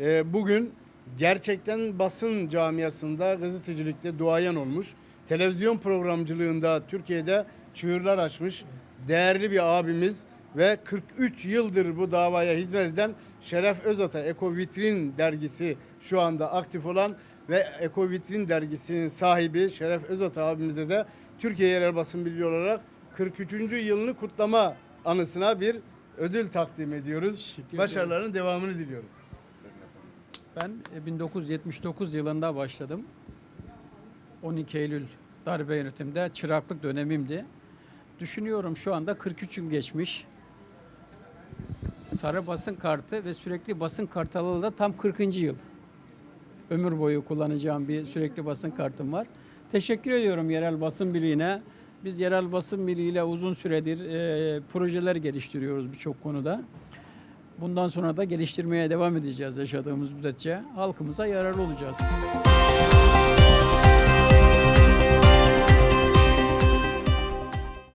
e, bugün gerçekten basın camiasında gazetecilikte duayen olmuş. Televizyon programcılığında Türkiye'de çığırlar açmış değerli bir abimiz ve 43 yıldır bu davaya hizmet eden Şeref Özata Eko Vitrin dergisi şu anda aktif olan ve Eko Vitrin dergisinin sahibi Şeref Özata abimize de Türkiye Yerel Basın Birliği olarak 43. yılını kutlama anısına bir ödül takdim ediyoruz. Ederiz. Başarıların devamını diliyoruz. Ben e, 1979 yılında başladım. 12 Eylül darbe yönetimde çıraklık dönemimdi. Düşünüyorum şu anda 43 yıl geçmiş. Sarı basın kartı ve sürekli basın kartı alalı da tam 40. yıl. Ömür boyu kullanacağım bir sürekli basın kartım var. Teşekkür ediyorum Yerel Basın Birliği'ne. Biz Yerel Basın Birliği ile uzun süredir e, projeler geliştiriyoruz birçok konuda. Bundan sonra da geliştirmeye devam edeceğiz yaşadığımız müddetçe. Halkımıza yararlı olacağız.